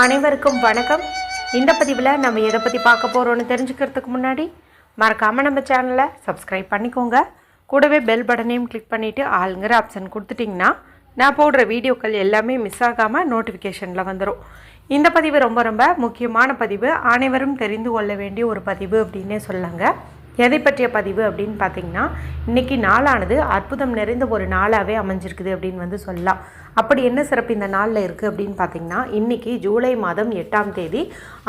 அனைவருக்கும் வணக்கம். இந்த பதிவில் நம்ம எதை பற்றி பார்க்க போகிறோன்னு தெரிஞ்சுக்கிறதுக்கு முன்னாடி மறக்காமல் நம்ம சேனலை சப்ஸ்கிரைப் பண்ணிக்கோங்க. கூடவே பெல் பட்டனையும் கிளிக் பண்ணிவிட்டு ஆளுங்கிற ஆப்ஷன் கொடுத்துட்டிங்கன்னா நான் போடுற வீடியோக்கள் எல்லாமே மிஸ் ஆகாமல் நோட்டிஃபிகேஷனில் வந்துடும் இந்த பதிவு ரொம்ப ரொம்ப முக்கியமான பதிவு. அனைவரும் தெரிந்து கொள்ள வேண்டிய ஒரு பதிவு அப்படின்னே சொல்லாங்க எதை பற்றிய பதிவு அப்படின்னு பார்த்தீங்கன்னா இன்னைக்கு நாளானது அற்புதம் நிறைந்த ஒரு நாளாகவே அமைஞ்சிருக்குது அப்படின்னு வந்து சொல்லலாம். அப்படி என்ன சிறப்பு இந்த நாளில் இருக்குது அப்படின்னு பார்த்தீங்கன்னா இன்றைக்கி ஜூலை மாதம் எட்டாம் தேதி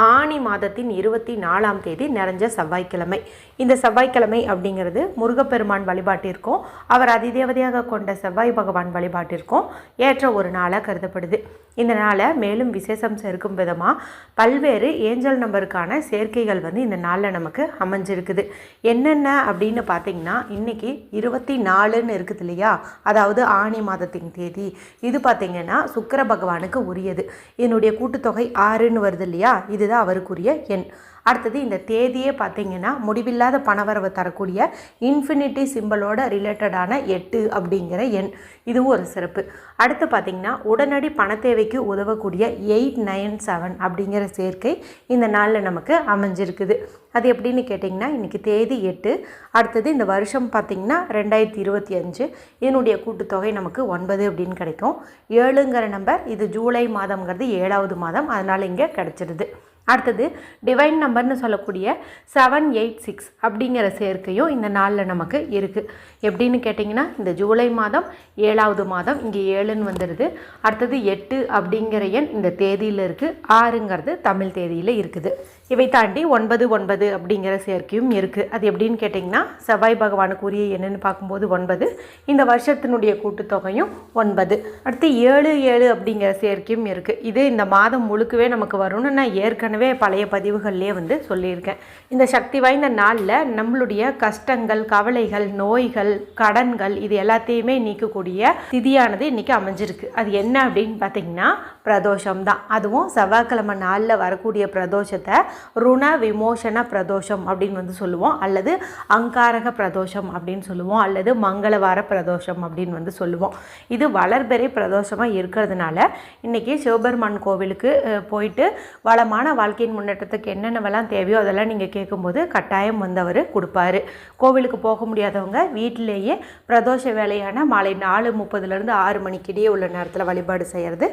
ஆனி மாதத்தின் இருபத்தி நாலாம் தேதி நிறைஞ்ச செவ்வாய்க்கிழமை. இந்த செவ்வாய்க்கிழமை அப்படிங்கிறது முருகப்பெருமான் வழிபாட்டிற்கும் அவர் அதிதேவதையாக கொண்ட செவ்வாய் பகவான் வழிபாட்டிற்கும் ஏற்ற ஒரு நாளாக கருதப்படுது. இந்த நாளை மேலும் விசேஷம் சேர்க்கும் விதமாக பல்வேறு ஏஞ்சல் நம்பருக்கான சேர்க்கைகள் வந்து இந்த நாளில் நமக்கு அமைஞ்சிருக்குது. என்னென்ன அப்படின்னு பார்த்தீங்கன்னா இன்னைக்கு இருபத்தி நாலுன்னு இருக்குது இல்லையா? அதாவது ஆனி மாதத்தின் தேதி. இது இது பார்த்தீங்கன்னா சுக்கர பகவானுக்கு உரியது. என்னுடைய கூட்டுத்தொகை ஆறுன்னு வருது இல்லையா? இதுதான் அவருக்குரிய எண். அடுத்தது இந்த தேதியே பார்த்தீங்கன்னா முடிவில்லாத பணவரவு தரக்கூடிய இன்ஃபினிட்டி சிம்பிளோட ரிலேட்டடான எட்டு அப்படிங்கிற எண். இதுவும் ஒரு சிறப்பு. அடுத்து பார்த்தீங்கன்னா உடனடி பண தேவைக்கு உதவக்கூடிய எயிட் நைன் செவன் அப்படிங்கிற சேர்க்கை இந்த நாளில் நமக்கு அமைஞ்சிருக்குது. அது எப்படின்னு கேட்டிங்கன்னா இன்றைக்கி தேதி எட்டு அடுத்தது இந்த வருஷம் பார்த்திங்கன்னா ரெண்டாயிரத்தி இருபத்தி அஞ்சு. இதனுடைய கூட்டுத்தொகை நமக்கு ஒன்பது அப்படின்னு கிடைக்கும். ஏழுங்கிற நம்பர் இது ஜூலை மாதங்கிறது ஏழாவது மாதம். அதனால் இங்கே கிடச்சிருது. அடுத்தது டிவைன் நம்பர்னு சொல்லக்கூடிய செவன் எயிட் சிக்ஸ் அப்படிங்கிற சேர்க்கையும் இந்த நாளில் நமக்கு இருக்குது எப்படின்னு கேட்டிங்கன்னா இந்த ஜூலை மாதம் ஏழாவது மாதம் இங்கே ஏழுன்னு வந்துடுது அடுத்தது எட்டு அப்படிங்கிற எண் இந்த தேதியில் இருக்குது ஆறுங்கிறது தமிழ் தேதியில் இருக்குது. இவை தாண்டி ஒன்பது ஒன்பது அப்படிங்கிற சேர்க்கையும் இருக்குது அது எப்படின்னு கேட்டிங்கன்னா செவ்வாய் பகவானுக்கு உரிய என்னென்னு பார்க்கும்போது ஒன்பது இந்த வருஷத்தினுடைய கூட்டுத்தொகையும் ஒன்பது. அடுத்து ஏழு ஏழு அப்படிங்கிற சேர்க்கையும் இருக்குது இது இந்த மாதம் முழுக்கவே நமக்கு வரும்னு நான் ஏற்கனவே பழைய பதிவுகள்லேயே வந்து சொல்லியிருக்கேன். இந்த சக்தி வாய்ந்த நாளில் நம்மளுடைய கஷ்டங்கள் கவலைகள் நோய்கள் கடன்கள் இது எல்லாத்தையுமே நீக்கக்கூடிய திதியானது இன்றைக்கி அமைஞ்சிருக்கு. அது என்ன அப்படின்னு பார்த்தீங்கன்னா பிரதோஷம் தான். அதுவும் செவ்வாய்க்கிழமை நாளில் வரக்கூடிய பிரதோஷத்தை ருண விமோசன பிரதோஷம் அப்படின்னு வந்து சொல்லுவோம். அல்லது அங்காரக பிரதோஷம் அப்படின்னு சொல்லுவோம். அல்லது மங்களவார பிரதோஷம் அப்படின்னு வந்து சொல்லுவோம். இது வளர்பெறை பிரதோஷமாக இருக்கிறதுனால இன்றைக்கி சிவபெருமான் கோவிலுக்கு போயிட்டு வளமான வாழ்க்கையின் முன்னேற்றத்துக்கு என்னென்னவெல்லாம் தேவையோ அதெல்லாம் நீங்கள் கேட்கும்போது கட்டாயம் வந்து அவர் கொடுப்பாரு. கோவிலுக்கு போக முடியாதவங்க வீட்டிலேயே பிரதோஷ வேலையான மாலை நாலு முப்பதுலேருந்து ஆறு மணிக்கிடையே உள்ள நேரத்தில் வழிபாடு செய்கிறது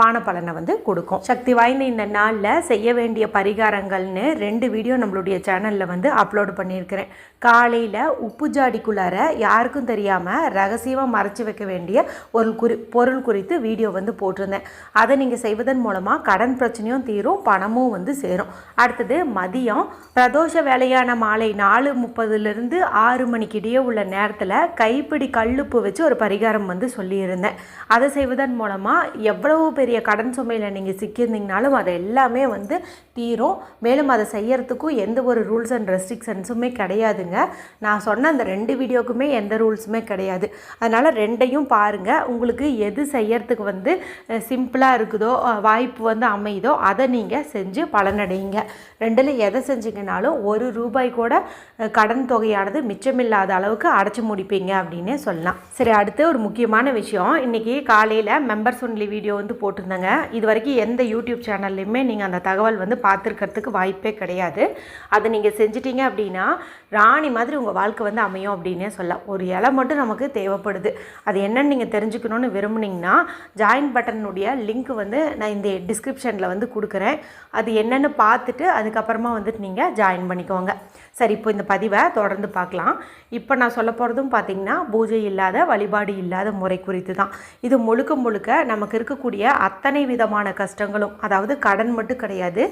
சிறப்பான பலனை வந்து கொடுக்கும். சக்தி வாய்ந்த இந்த நாளில் செய்ய வேண்டிய பரிகாரங்கள்னு ரெண்டு வீடியோ நம்மளுடைய சேனலில் வந்து அப்லோடு பண்ணியிருக்கிறேன். காலையில் உப்பு ஜாடிக்குள்ளார யாருக்கும் தெரியாமல் ரகசியமாக மறைச்சி வைக்க வேண்டிய ஒரு குறி பொருள் குறித்து வீடியோ வந்து போட்டிருந்தேன். அதை நீங்கள் செய்வதன் மூலமாக கடன் பிரச்சனையும் தீரும் பணமும் வந்து சேரும். அடுத்தது மதியம் பிரதோஷ வேலையான மாலை நாலு முப்பதுலேருந்து ஆறு மணிக்கு இடையே உள்ள நேரத்தில் கைப்பிடி கல்லுப்பு வச்சு ஒரு பரிகாரம் வந்து சொல்லியிருந்தேன். அதை செய்வதன் மூலமாக எவ்வளவு பெரிய கடன் சுமையில் நீங்கள் சிக்கியிருந்தீங்கனாலும் அதை எல்லாமே வந்து தீரும். மேலும் அதை செய்யறதுக்கும் எந்த ஒரு ரூல்ஸ் அண்ட் ரெஸ்ட்ரிக்ஷன்ஸுமே கிடையாதுங்க. நான் சொன்ன அந்த ரெண்டு வீடியோக்குமே எந்த ரூல்ஸுமே கிடையாது. அதனால் ரெண்டையும் பாருங்கள் உங்களுக்கு எது செய்யறதுக்கு வந்து சிம்பிளாக இருக்குதோ வாய்ப்பு வந்து அமையுதோ அதை நீங்கள் செஞ்சு பலனடையுங்க. ரெண்டில் எதை செஞ்சீங்கனாலும் ஒரு ரூபாய் கூட கடன் தொகையானது மிச்சமில்லாத அளவுக்கு அடைச்சி முடிப்பீங்க அப்படின்னே சொல்லலாம். சரி அடுத்து ஒரு முக்கியமான விஷயம். இன்றைக்கி காலையில் மெம்பர்ஸ் ஒன்லி வீடியோ வந்து போட்டிருந்தேங்க. இது வரைக்கும் எந்த யூடியூப் சேனல்லையுமே நீங்கள் அந்த தகவல் வந்து பார்த்துருக்கிறதுக்கு வாய்ப்பே கிடையாது. அதை நீங்கள் செஞ்சிட்டீங்க அப்படின்னா ராணி மாதிரி உங்கள் வாழ்க்கை வந்து அமையும் அப்படின்னே சொல்லலாம். ஒரு இலை மட்டும் நமக்கு தேவைப்படுது. அது என்னென்னு நீங்கள் தெரிஞ்சுக்கணும்னு விரும்புனீங்கன்னா ஜாயின் பட்டனுடைய லிங்க் வந்து நான் இந்த டிஸ்கிரிப்ஷனில் வந்து கொடுக்குறேன். அது என்னென்னு பார்த்துட்டு அதுக்கப்புறமா வந்துட்டு நீங்கள் ஜாயின் பண்ணிக்கோங்க. சரி இப்போ இந்த பதிவை தொடர்ந்து பார்க்கலாம். இப்போ நான் சொல்ல போகிறதும் பார்த்தீங்கன்னா பூஜை இல்லாத வழிபாடு இல்லாத முறை குறித்து தான். இது முழுக்க முழுக்க நமக்கு இருக்கக்கூடிய அத்தனை விதமான கஷ்டங்களும் அதாவது கடன் மட்டும் கிடையாது.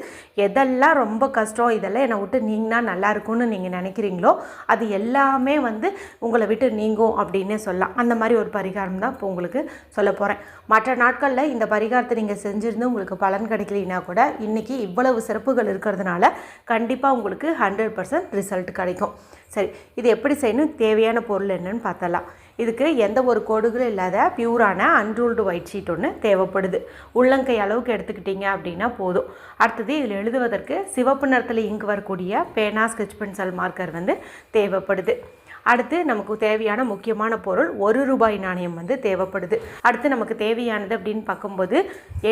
எதெல்லாம் ரொம்ப கஷ்டம் இதெல்லாம் என்னை விட்டு நீங்கினா நல்லா இருக்கும்னு நீங்கள் நினைக்கிறீங்களோ அது எல்லாமே வந்து உங்களை விட்டு நீங்கும் அப்படின்னே சொல்லலாம். அந்த மாதிரி ஒரு பரிகாரம் தான் இப்போ உங்களுக்கு சொல்ல போகிறேன் மற்ற நாட்களில் இந்த பரிகாரத்தை நீங்கள் செஞ்சுருந்து உங்களுக்கு பலன் கிடைக்கலனா கூட இன்றைக்கி இவ்வளவு சிறப்புகள் இருக்கிறதுனால கண்டிப்பாக உங்களுக்கு ஹண்ட்ரட் பர்சன்ட் ரிசல்ட் கிடைக்கும். சரி இது எப்படி செய்யணும்? தேவையான பொருள் என்னன்னு பார்த்தலாம் இதுக்கு எந்த ஒரு கோடுகளும் இல்லாத பியூரான அன்ரூல்டு ஒயிட் ஷீட் ஒன்று தேவைப்படுது. உள்ளங்கை அளவுக்கு எடுத்துக்கிட்டீங்க அப்படின்னா போதும். அடுத்தது இதில் எழுதுவதற்கு சிவப்பு நிறத்தில் இங்கு வரக்கூடிய பேனா ஸ்கெச் பென்சில் மார்க்கர் வந்து தேவைப்படுது. அடுத்து நமக்கு தேவையான முக்கியமான பொருள் ஒரு ரூபாய் நாணயம் வந்து தேவைப்படுது. அடுத்து நமக்கு தேவையானது அப்படின்னு பார்க்கும்போது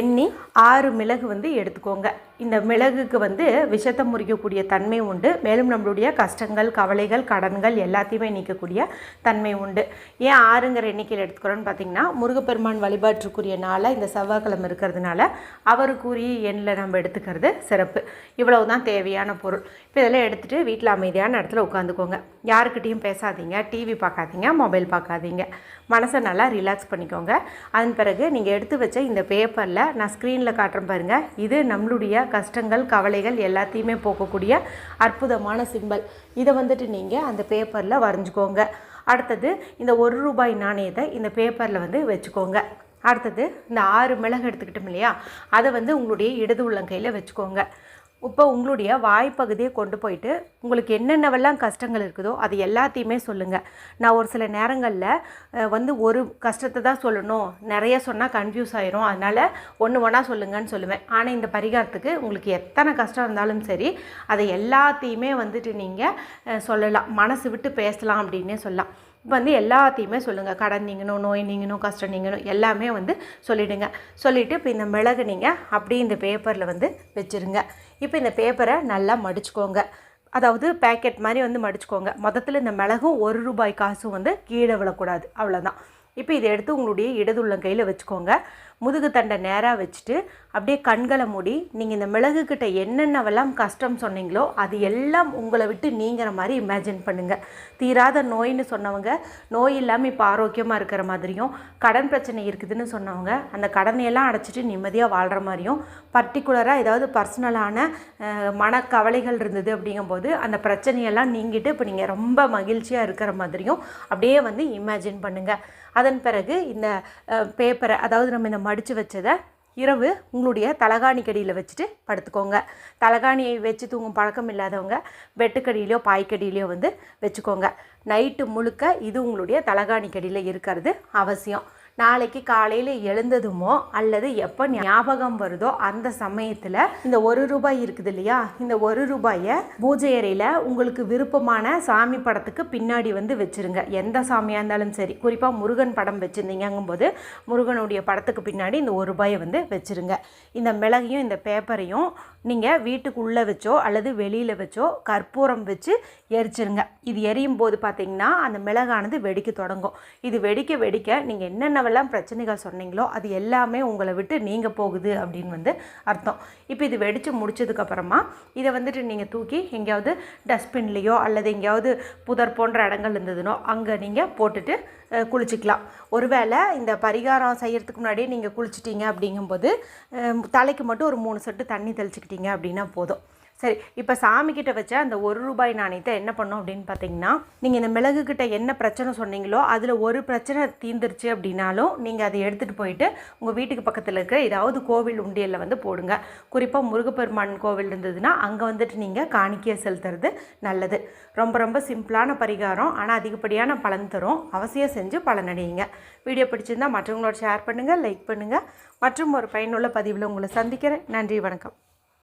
எண்ணி ஆறு மிளகு வந்து எடுத்துக்கோங்க. இந்த மிளகுக்கு வந்து விஷத்தை முறிக்கக்கூடிய தன்மை உண்டு. மேலும் நம்மளுடைய கஷ்டங்கள் கவலைகள் கடன்கள் எல்லாத்தையுமே நீக்கக்கூடிய தன்மை உண்டு. ஏன் ஆறுங்கிற எண்ணிக்கையில் எடுத்துக்கிறோன்னு பார்த்தீங்கன்னா முருகப்பெருமான் வழிபாட்டுக்குரிய நாளாக இந்த செவ்வாய்க்கிழமை இருக்கிறதுனால அவருக்குரிய எண்ணில் நம்ம எடுத்துக்கிறது சிறப்பு. இவ்வளவு தான் தேவையான பொருள். இப்போ இதெல்லாம் எடுத்துகிட்டு வீட்டில் அமைதியான இடத்துல உட்காந்துக்கோங்க. யாருக்கிட்டேயும் பேசாதீங்க. டிவி பார்க்காதீங்க மொபைல் பார்க்காதீங்க மனசை நல்லா ரிலாக்ஸ் பண்ணிக்கோங்க. அதன் பிறகு நீங்கள் எடுத்து வச்ச இந்த பேப்பரில் நான் ஸ்க்ரீனில் காட்டுறேன் பாருங்கள் இது நம்மளுடைய கஷ்டங்கள் கவலைகள் எல்லாத்தையுமே போக்கக்கூடிய அற்புதமான சிம்பல். இதை வந்துட்டு நீங்கள் அந்த பேப்பரில் வரைஞ்சிக்கோங்க. அடுத்தது இந்த ஒரு ரூபாய் நாணயத்தை இந்த பேப்பரில் வந்து வச்சுக்கோங்க. அடுத்தது இந்த ஆறு மிளகு எடுத்துக்கிட்டோம் இல்லையா? அதை வந்து உங்களுடைய இடது உள்ளங்கையில் வச்சுக்கோங்க. இப்போ உங்களுடைய வாய்ப்பகுதியை கொண்டு போயிட்டு உங்களுக்கு என்னென்னவெல்லாம் கஷ்டங்கள் இருக்குதோ அது எல்லாத்தையுமே சொல்லுங்கள் நான் ஒரு சில நேரங்களில் வந்து ஒரு கஷ்டத்தை தான் சொல்லணும். நிறைய சொன்னால் கன்ஃபியூஸ் ஆயிரும். அதனால் ஒன்று ஒன்றா சொல்லுங்கன்னு சொல்லுவேன். ஆனால் இந்த பரிகாரத்துக்கு உங்களுக்கு எத்தனை கஷ்டம் இருந்தாலும் சரி அதை எல்லாத்தையுமே வந்துட்டு நீங்கள் சொல்லலாம். மனசு விட்டு பேசலாம் அப்படின்னே சொல்லலாம். வந்து எல்லாத்தையுமே சொல்லுங்கள் கடன் நீங்கணும் நோய் நீங்கணும் கஷ்டம் நீங்கணும் எல்லாமே வந்து சொல்லிவிடுங்க சொல்லிவிட்டு இப்போ இந்த மிளகு நீங்கள் அப்படியே இந்த பேப்பரில் வந்து வச்சுருங்க. இப்போ இந்த பேப்பரை நல்லா மடிச்சுக்கோங்க. அதாவது பேக்கெட் மாதிரி வந்து மடிச்சுக்கோங்க. மொத்தத்தில் இந்த மிளகும் ஒரு ரூபாய் காசும் வந்து கீழே விழக்கூடாது. அவ்வளோதான் இப்போ இதை எடுத்து உங்களுடைய இடதுள்ளங்கையில் வச்சுக்கோங்க. முதுகு தண்டை நேராக வச்சுட்டு அப்படியே கண்களை மூடி நீங்கள் இந்த மிளகுக்கிட்ட என்னென்னவெல்லாம் கஷ்டம் சொன்னீங்களோ அது எல்லாம் உங்களை விட்டு நீங்கிற மாதிரி இமேஜின் பண்ணுங்கள் தீராத நோயின்னு சொன்னவங்க நோய் இல்லாமல் இப்போ ஆரோக்கியமாக இருக்கிற மாதிரியும் கடன் பிரச்சனை இருக்குதுன்னு சொன்னவங்க அந்த கடனையெல்லாம் அடைச்சிட்டு நிம்மதியாக வாழ்கிற மாதிரியும் பர்டிகுலராக ஏதாவது பர்சனலான மனக்கவலைகள் இருந்தது அப்படிங்கும்போது அந்த பிரச்சனையெல்லாம் நீங்கிட்டு இப்போ நீங்கள் ரொம்ப மகிழ்ச்சியாக இருக்கிற மாதிரியும் அப்படியே வந்து இமேஜின் பண்ணுங்கள் அதன் பிறகு இந்த பேப்பரை அதாவது நம்ம இந்த மடித்து வச்சதை இரவு உங்களுடைய தலகாணிக்கடியில் வச்சுட்டு படுத்துக்கோங்க. தலகாணியை வச்சு தூங்கும் பழக்கம் இல்லாதவங்க வெட்டுக்கடியிலையோ பாய்க்கடியிலையோ வந்து வச்சுக்கோங்க. நைட்டு முழுக்க இது உங்களுடைய தலகாணிக்கடியில் இருக்கிறது அவசியம். நாளைக்கு காலையில் எழுந்ததுமோ அல்லது எப்போ ஞாபகம் வருதோ அந்த சமயத்தில் இந்த ஒரு ரூபாய் இருக்குது இல்லையா? இந்த ஒரு ரூபாயை பூஜை அறையில் உங்களுக்கு விருப்பமான சாமி படத்துக்கு பின்னாடி வந்து வச்சுருங்க. எந்த சாமியாக இருந்தாலும் சரி. குறிப்பாக முருகன் படம் வச்சுருந்தீங்கும்போது முருகனுடைய படத்துக்கு பின்னாடி இந்த ஒரு ரூபாயை வந்து வச்சிருங்க. இந்த மிளகையும் இந்த பேப்பரையும் நீங்கள் வீட்டுக்குள்ளே வச்சோ அல்லது வெளியில் வச்சோ கற்பூரம் வச்சு எரிச்சிருங்க. இது எரியும் போது பார்த்தீங்கன்னா அந்த மிளகானது வெடிக்க தொடங்கும். இது வெடிக்க வெடிக்க நீங்கள் என்னென்ன என்னவெல்லாம் பிரச்சனைகள் சொன்னீங்களோ அது எல்லாமே உங்களை விட்டு நீங்கள் போகுது அப்படின்னு வந்து அர்த்தம். இப்போ இது வெடித்து முடிச்சதுக்கப்புறமா இதை வந்துட்டு நீங்கள் தூக்கி எங்கேயாவது டஸ்ட்பின்லேயோ அல்லது எங்கேயாவது புதர் போன்ற இடங்கள் இருந்ததுனோ அங்கே நீங்கள் போட்டுட்டு அஹ், குளிச்சுக்கலாம். ஒருவேளை இந்த பரிகாரம் செய்கிறதுக்கு முன்னாடியே நீங்கள் குளிச்சிட்டீங்க அப்படிங்கும்போது தலைக்கு மட்டும் ஒரு மூணு சொட்டு தண்ணி தெளிச்சுக்கிட்டீங்க அப்படின்னா போதும். சரி இப்போ சாமிக்கிட்ட வச்ச அந்த ஒரு ரூபாய் நாணயத்தை என்ன பண்ணோம் அப்படின்னு பார்த்தீங்கன்னா நீங்கள் இந்த மிளகு கிட்ட என்ன பிரச்சனை சொன்னீங்களோ அதில் ஒரு பிரச்சனை தீந்துருச்சு அப்படின்னாலும் நீங்கள் அதை எடுத்துகிட்டு போயிட்டு உங்கள் வீட்டுக்கு பக்கத்தில் இருக்கிற ஏதாவது கோவில் உண்டியலில் வந்து போடுங்க. குறிப்பாக முருகப்பெருமான் கோவில் இருந்ததுன்னா அங்கே வந்துட்டு நீங்கள் காணிக்கையை செலுத்துறது நல்லது. ரொம்ப ரொம்ப சிம்பிளான பரிகாரம். ஆனால் அதிகப்படியான பலன் தரும். அவசியம் செஞ்சு பலனடையுங்க. வீடியோ பிடிச்சிருந்தா மற்றவங்களோட ஷேர் பண்ணுங்கள் லைக் பண்ணுங்கள் மற்றும் ஒரு பயனுள்ள பதிவில் உங்களை சந்திக்கிறேன். நன்றி வணக்கம்.